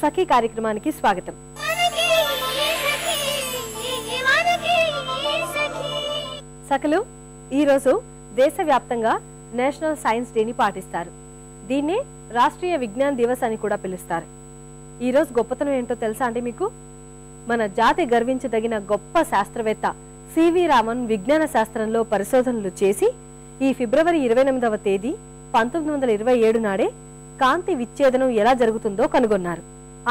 సఖీ కార్యక్రమానికి స్వాగతం. సఖలు ఈరోజు దేశవ్యాప్తంగా నేషనల్ సైన్స్ డేని పాటిస్తారు. దీన్నే రాష్ట్రీయ విజ్ఞాన్ దివస్ అని కూడా పిలుస్తారు. ఈరోజు గొప్పతనం ఏంటో తెలుసా అండి మీకు? మన జాతి గర్వించదగిన గొప్ప శాస్త్రవేత్త సివి రామన్ విజ్ఞాన శాస్త్రంలో పరిశోధనలు చేసి ఈ ఫిబ్రవరి ఇరవై ఎనిమిదవ తేదీ పంతొమ్మిది వందల ఇరవై ఏడు నాడే కాంతి విచ్ఛేదనం ఎలా జరుగుతుందో కనుగొన్నారు.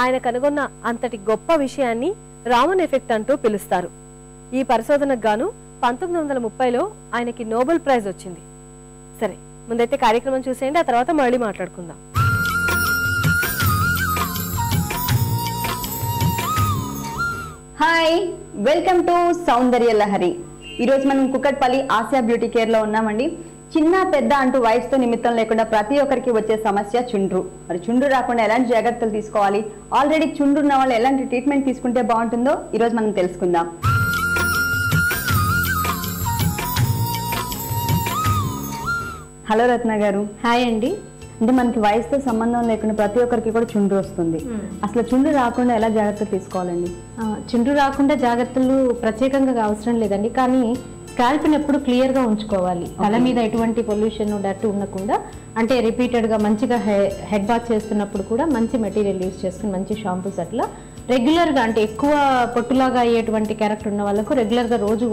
ఆయన కనుగొన్న అంతటి గొప్ప విషయాన్ని రామన్ ఎఫెక్ట్ అంటూ పిలుస్తారు. ఈ పరిశోధనకు గాను పంతొమ్మిది వందల ముప్పైలో ఆయనకి నోబెల్ ప్రైజ్ వచ్చింది. సరే ముందైతే కార్యక్రమం చూసేయండి ఆ తర్వాత మళ్ళీ మాట్లాడుకుందాం. Hi welcome to Soundarya Lahari. ఈరోజు మనం కుక్కట్పల్లి ఆసియా బ్యూటీ కేర్లో ఉన్నామండి. చిన్న పెద్ద అంటూ వయసుతో నిమిత్తం లేకుండా ప్రతి ఒక్కరికి వచ్చే సమస్య చుండ్రు. మరి చుండ్రు రాకుండా ఎలాంటి జాగ్రత్తలు తీసుకోవాలి? ఆల్రెడీ చుండ్రు ఉన్న వాళ్ళు ఎలాంటి ట్రీట్మెంట్ తీసుకుంటే బాగుంటుందో ఈరోజు మనం తెలుసుకుందాం. హలో రత్న గారు. హాయ్ అండి. అంటే మనకి వయసుతో సంబంధం లేకుండా ప్రతి ఒక్కరికి కూడా చుండ్రు వస్తుంది. అసలు చుండ్రు రాకుండా ఎలా జాగ్రత్తలు తీసుకోవాలండి? చుండ్రు రాకుండా జాగ్రత్తలు ప్రత్యేకంగా అవసరం లేదండి. కానీ స్కాల్ప్ని ఎప్పుడు క్లియర్గా ఉంచుకోవాలి. తల మీద ఎటువంటి పొల్యూషన్ డట్ ఉండకుండా అంటే రిపీటెడ్గా మంచిగా హెడ్ బాత్ చేస్తున్నప్పుడు కూడా మంచి మెటీరియల్ యూస్ చేసుకుని మంచి షాంపూస్ అట్లా. రెగ్యులర్గా అంటే ఎక్కువ పొట్టులాగా అయ్యేటువంటి క్యారెక్టర్ ఉన్న వాళ్ళకు రెగ్యులర్గా రోజు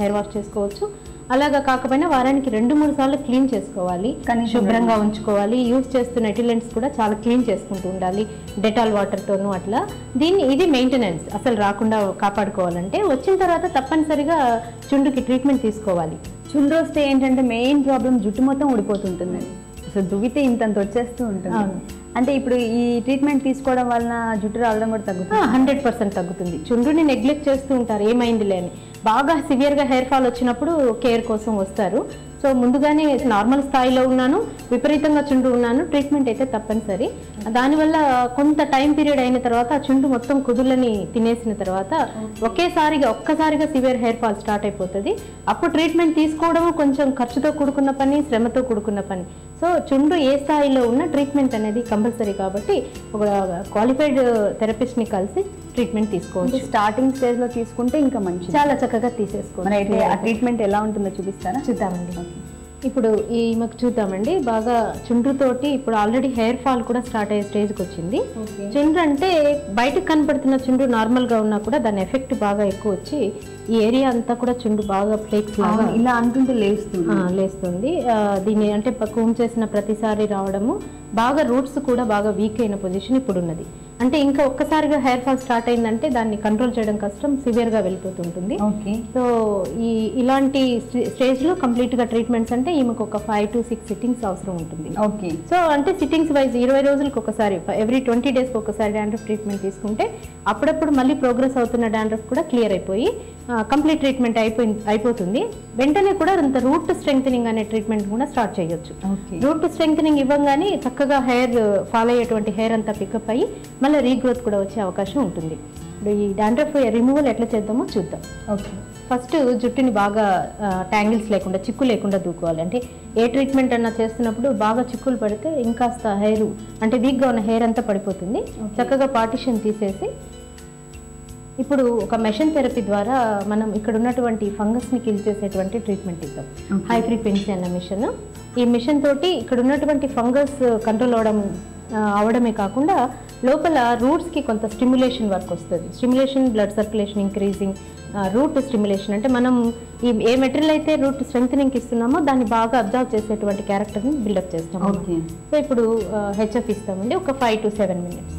హెయిర్ వాష్ చేసుకోవచ్చు. అలాగా కాకపోయినా వారానికి రెండు మూడు సార్లు క్లీన్ చేసుకోవాలి. కనీసం శుభ్రంగా ఉంచుకోవాలి. యూజ్ చేస్తున్న ఎటిలెంట్స్ కూడా చాలా క్లీన్ చేసుకుంటూ ఉండాలి. డెటాల్ వాటర్తోనూ అట్లా. దీన్ని ఇది మెయింటెనెన్స్. అసలు రాకుండా కాపాడుకోవాలంటే వచ్చిన తర్వాత తప్పనిసరిగా చుండుకి ట్రీట్మెంట్ తీసుకోవాలి. చుండ్రు వస్తే ఏంటంటే మెయిన్ ప్రాబ్లం జుట్టు మొత్తం ఊడిపోతుంటుంది. అసలు దువ్వితే ఇంతంత వచ్చేస్తూ ఉంటుంది. అంటే ఇప్పుడు ఈ ట్రీట్మెంట్ తీసుకోవడం వలన జుట్టు రావడం కూడా తగ్గుతుంది? హండ్రెడ్ పర్సెంట్ తగ్గుతుంది. చుండ్రుని నెగ్లెక్ట్ చేస్తూ ఉంటారు ఏమైందిలే అని బాగా సివియర్గా హెయిర్ ఫాల్ వచ్చినప్పుడు కేర్ కోసం వస్తారు. సో ముందుగానే నార్మల్ స్థాయిలో ఉన్నాను విపరీతంగా చుండ్రు ఉన్నాను ట్రీట్మెంట్ అయితే తప్పనిసరి. దానివల్ల కొంత టైం పీరియడ్ అయిన తర్వాత ఆ చుండ్రు మొత్తం కుదుళ్ళని తినేసిన తర్వాత ఒకేసారిగా ఒక్కసారిగా సివియర్ హెయిర్ ఫాల్ స్టార్ట్ అయిపోతుంది. అప్పుడు ట్రీట్మెంట్ తీసుకోవడం కొంచెం ఖర్చుతో కూడుకున్న పని శ్రమతో కూడుకున్న పని. సో చుండ్రు ఏ స్థాయిలో ఉన్న ట్రీట్మెంట్ అనేది కంపల్సరీ కాబట్టి ఒక క్వాలిఫైడ్ థెరపిస్ట్ని కలిసి ట్రీట్మెంట్ తీసుకోవచ్చు. స్టార్టింగ్ స్టేజ్లో తీసుకుంటే ఇంకా మంచిది. చాలా చక్కగా తీసేసుకోవచ్చు. ఆ ట్రీట్మెంట్ ఎలా ఉంటుందో చూపిస్తారా? చూద్దామండి. ఇప్పుడు ఈ మాకు చూద్దామండి. బాగా చుండ్రుతోటి ఇప్పుడు ఆల్రెడీ హెయిర్ ఫాల్ కూడా స్టార్ట్ అయ్యే స్టేజ్కి వచ్చింది. చుండ్రు అంటే బయటకు కనపడుతున్న చుండ్రు నార్మల్గా ఉన్నా కూడా దాని ఎఫెక్ట్ బాగా ఎక్కువ వచ్చి ఈ ఏరియా అంతా కూడా చుండ్రు బాగా ఫ్లేక్స్ లాగా ఇలా అంటుంటే లేస్తుంది. లేస్తుంది. ఆ, దీన్ని అంటే కూమ్ చేసిన ప్రతిసారి రావడము బాగా రూట్స్ కూడా బాగా వీక్ అయిన పొజిషన్ ఇప్పుడు ఉన్నది అంటే ఇంకా ఒక్కసారిగా హెయిర్ ఫాల్ స్టార్ట్ అయిందంటే దాన్ని కంట్రోల్ చేయడం కష్టం సివియర్గా వెళ్ళిపోతుంటుంది. సో ఈ ఇలాంటి స్టే- స్టేజ్లో కంప్లీట్గా ట్రీట్మెంట్స్ అంటే ఈమెకు ఒక ఫైవ్ టు సిక్స్ సిట్టింగ్స్ అవసరం ఉంటుంది. ఓకే. సో అంటే సిట్టింగ్స్ వైజ్ ఇరవై రోజులకు ఒకసారి ఎవ్రీ ట్వంటీ డేస్కి ఒకసారి డాండ్రఫ్ ట్రీట్మెంట్ తీసుకుంటే అప్పుడప్పుడు మళ్ళీ ప్రోగ్రెస్ అవుతున్న డాండ్రఫ్ కూడా క్లియర్ అయిపోయి కంప్లీట్ ట్రీట్మెంట్ అయిపోయి అయిపోతుంది. వెంటనే కూడా అంత రూట్ స్ట్రెంగ్ అనే ట్రీట్మెంట్ కూడా స్టార్ట్ చేయొచ్చు. రూట్ స్ట్రెంగ్ ఇవ్వగానే చక్కగా హెయిర్ ఫాలో అయ్యేటువంటి హెయిర్ అంతా పికప్ అయ్యి మళ్ళీ రీగ్రోత్ కూడా వచ్చే అవకాశం ఉంటుంది. ఇప్పుడు ఈ డాండ్రఫ్ రిమూవల్ ఎట్లా చేద్దామో చూద్దాం. ఓకే. ఫస్ట్ జుట్టుని బాగా ట్యాంగిల్స్ లేకుండా చిక్కు లేకుండా దూకోవాలి. అంటే ఏ ట్రీట్మెంట్ అన్నా చేస్తున్నప్పుడు బాగా చిక్కులు పడితే ఇంకాస్త హెయిర్ అంటే వీక్గా ఉన్న హెయిర్ అంతా పడిపోతుంది. చక్కగా పార్టిషన్ తీసేసి ఇప్పుడు ఒక మెషిన్ థెరపీ ద్వారా మనం ఇక్కడ ఉన్నటువంటి ఫంగస్ని కిల్ చేసేటువంటి ట్రీట్మెంట్ ఇద్దాం. హై ఫ్రీక్వెన్సీ అన్న మిషన్. ఈ మిషన్ తోటి ఇక్కడ ఉన్నటువంటి ఫంగస్ కంట్రోల్ అవడం ఆ, అవడమే కాకుండా లోపల రూట్స్కి కొంత స్టిమ్యులేషన్ వర్క్ వస్తుంది. Stimulation blood circulation increasing root stimulation అంటే మనం ఈ ఏ మెటీరియల్ అయితే రూట్ స్ట్రెంగ్ ఇస్తున్నామో దాన్ని బాగా అబ్జర్వ్ చేసేటువంటి క్యారెక్టర్ని బిల్డప్ చేస్తాం సో ఇప్పుడు హెచ్ఎఫ్ ఇస్తామండి. ఒక five to seven minutes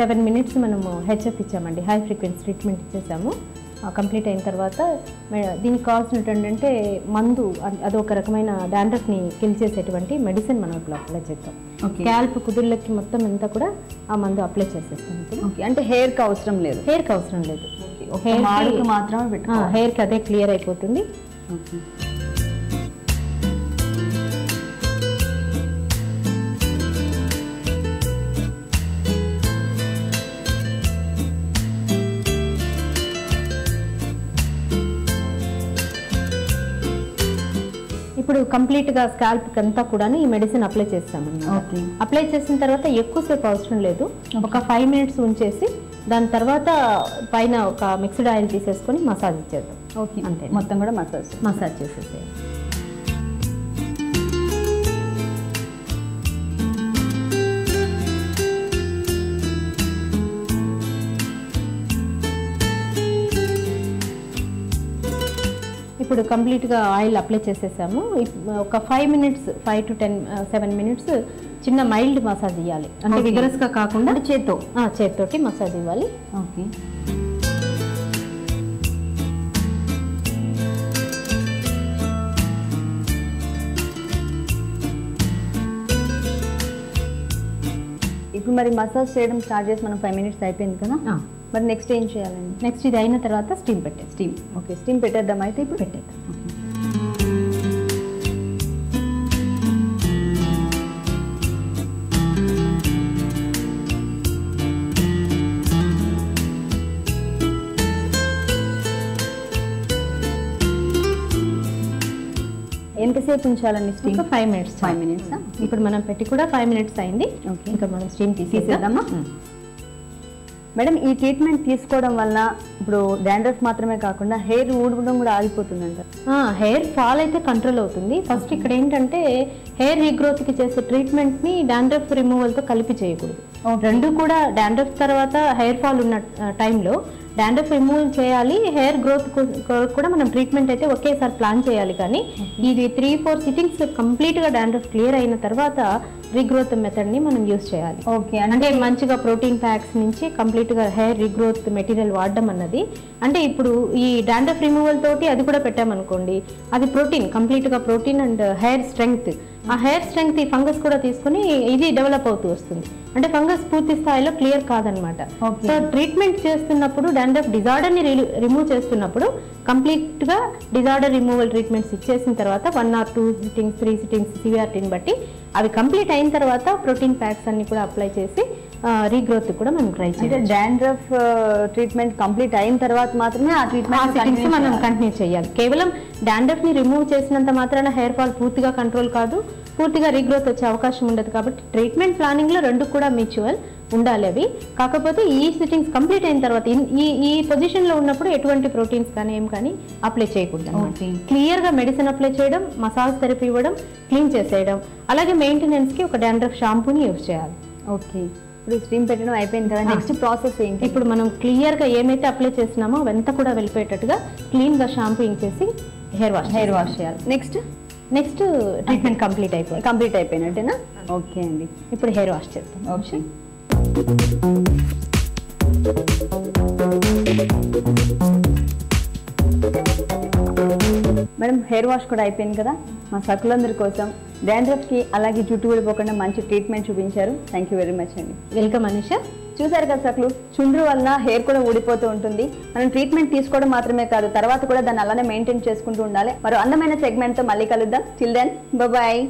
seven minutes మనము హెచ్ఎఫ్ ఇచ్చామండి. హై ఫ్రీక్వెన్సీ ట్రీట్మెంట్ ఇచ్చేసాము. కంప్లీట్ అయిన తర్వాత దీనికి కావాల్సినటువంటి అంటే మందు అ- అదొక రకమైన డాండ్రఫ్ని కిల్ చేసేటువంటి మెడిసిన్ మనం ఇప్పుడు అప్లై చేద్దాం. ఓకే. స్కాల్ప్ కుదుళ్ళకి మొత్తం అంతా కూడా ఆ మందు అప్లై చేసేస్తాం ఇప్పుడు. అంటే హెయిర్కి అవసరం లేదు? హెయిర్కి అవసరం లేదు. ఒక మాడుకు మాత్రమే హెయిర్కి అదే క్లియర్ అయిపోతుంది. కంప్లీట్గా స్కాల్ప్ అంతా కూడా ఈ మెడిసిన్ అప్లై చేస్తాం Okay. అప్లై చేసిన తర్వాత ఎక్కువసేపు అవసరం లేదు. ఒక ఫైవ్ మినిట్స్ ఉంచేసి దాని తర్వాత పైన ఒక మిక్స్డ్ ఆయిల్ తీసేసుకొని మసాజ్ ఇచ్చేద్దాం ఓకే. అంతే. మొత్తం కూడా మసాజ్. మసాజ్ చేసేసేయాలి. ఇప్పుడు కంప్లీట్గా ఆయిల్ అప్లై చేసేసాము. ఒక five minutes five to ten seven minutes చిన్న మైల్డ్ మసాజ్ ఇవ్వాలి అంటే. విగరస్గా కాకుండా చేత్తో? చేత్తోటి మసాజ్ ఇవ్వాలి. ఓకే. ఇప్పుడు మరి మసాజ్ చేయడం స్టార్ట్ చేసి మనం ఫైవ్ మినిట్స్ అయిపోయింది కదా. మరి నెక్స్ట్ ఏం చేయాలండి? నెక్స్ట్ ఇది అయిన తర్వాత స్టీమ్ పెట్టేసి స్టీమ్ ఓకే స్టీమ్ పెట్టేద్దాం అయితే ఇప్పుడు? పెట్టేద్దాం. ఎంతసేపు ఉంచాలండి steam five minutes five minutes ఇప్పుడు మనం పెట్టి కూడా ఫైవ్ మినిట్స్ అయింది. Okay. ఇంకా మనం స్టీమ్ తీసేద్దామా? మేడం ఈ ట్రీట్మెంట్ తీసుకోవడం వల్ల ఇప్పుడు డాండ్రఫ్ మాత్రమే కాకుండా హెయిర్ ఊడడం కూడా ఆగిపోతుందంట. హెయిర్ ఫాల్ అయితే కంట్రోల్ అవుతుంది. ఫస్ట్ ఇక్కడ ఏంటంటే హెయిర్ రీగ్రోత్కి చేసే ట్రీట్మెంట్ని డాండ్రఫ్ రిమూవల్తో కలిపి చేయకూడదు. రెండు కూడా డాండ్రఫ్ తర్వాత హెయిర్ ఫాల్ ఉన్న టైంలో డాండ్రఫ్ రిమూవ్ చేయాలి హెయిర్ గ్రోత్ కూడా మనం ట్రీట్మెంట్ అయితే ఒకేసారి ప్లాన్ చేయాలి. కానీ ఇది త్రీ ఫోర్ సిట్టింగ్స్ కంప్లీట్గా డాండ్రఫ్ క్లియర్ అయిన తర్వాత రీగ్రోత్ మెథడ్ని మనం యూస్ చేయాలి. ఓకే అంటే మంచిగా ప్రోటీన్ ప్యాక్స్ నుంచి కంప్లీట్గా హెయిర్ రీగ్రోత్ మెటీరియల్ వాడడం అన్నది. అంటే ఇప్పుడు ఈ డాండ్రఫ్ రిమూవల్ తోటి అది కూడా పెట్టామనుకోండి అది ప్రోటీన్ కంప్లీట్గా ప్రోటీన్ అండ్ హెయిర్ స్ట్రెంగ్త్. ఆ హెయిర్ స్ట్రెంగ్త్ ఈ ఫంగస్ కూడా తీసుకొని ఇది డెవలప్ అవుతూ వస్తుంది అంటే ఫంగస్ పూర్తి స్థాయిలో క్లియర్ కాదనమాట. సో ట్రీట్మెంట్ చేస్తున్నప్పుడు డాండ్రఫ్ డిజార్డర్ని రిమూవ్ చేస్తున్నప్పుడు కంప్లీట్గా డిజార్డర్ రిమూవల్ ట్రీట్మెంట్స్ ఇచ్చేసిన తర్వాత one or two sittings three sittings సివియారిటీని బట్టి అవి కంప్లీట్ అయిన తర్వాత ప్రోటీన్ ప్యాక్స్ అన్ని కూడా అప్లై చేసి రీగ్రోత్ కూడా మనం ట్రై చేయాలి డాండ్రఫ్ ట్రీట్మెంట్ కంప్లీట్ అయిన తర్వాత మాత్రమే ఆ ట్రీట్మెంట్ మనం కంటిన్యూ చేయాలి. కేవలం డాండ్రఫ్ని రిమూవ్ చేసినంత మాత్రాన హెయిర్ ఫాల్ పూర్తిగా కంట్రోల్ కాదు పూర్తిగా రీగ్రోత్ వచ్చే అవకాశం ఉండదు. కాబట్టి ట్రీట్మెంట్ ప్లానింగ్లో రెండు కూడా మ్యూచువల్ ఉండాలి అవి. కాకపోతే ఈ సిట్టింగ్స్ కంప్లీట్ అయిన తర్వాత ఈ ఈ పొజిషన్లో ఉన్నప్పుడు ఎటువంటి ప్రోటీన్స్ కానీ ఏం కానీ అప్లై చేయకూడదు Okay. క్లియర్గా మెడిసిన్ అప్లై చేయడం మసాజ్ థెరపీ ఇవ్వడం క్లీన్ చేసేయడం. అలాగే మెయింటెనెన్స్కి ఒక డాండ్రఫ్ షాంపూని యూజ్ చేయాలి. ఓకే. ఇప్పుడు స్టీమ్ పెట్టడం అయిపోయింది కదా నెక్స్ట్ ప్రాసెస్ ఏంటి? ఇప్పుడు మనం క్లియర్గా ఏమైతే అప్లై చేసినామో అవంతా కూడా వెళ్ళిపోయేటట్టుగా క్లీన్గా షాంపూయింగ్ చేసి హెయిర్ వాష్ హెయిర్ వాష్ చేయాలి. నెక్స్ట్ నెక్స్ట్ ట్రీట్మెంట్ కంప్లీట్ అయిపోయింది. కంప్లీట్ అయిపోయినట్టేనా ఓకే అండి. ఇప్పుడు హెయిర్ వాష్ చేస్తాం ఓకే మేడం హెయిర్ వాష్ కూడా అయిపోయింది కదా? మా సకులందరి కోసం డాండ్రఫ్కి అలాగే జుట్టు ఊడిపోకుండా మంచి ట్రీట్మెంట్ చూపించారు. థ్యాంక్ యూ వెరీ మచ్ అండి. వెల్కమ్ అనీషా చూసారు కదా సకులు? చుండ్రు వలన హెయిర్ కూడా ఊడిపోతూ ఉంటుంది. మనం ట్రీట్మెంట్ తీసుకోవడం మాత్రమే కాదు తర్వాత కూడా దాన్ని అలానే మెయింటైన్ చేసుకుంటూ ఉండాలి. మరో అందమైన సెగ్మెంట్తో మళ్ళీ కలుద్దాం. Chill then bye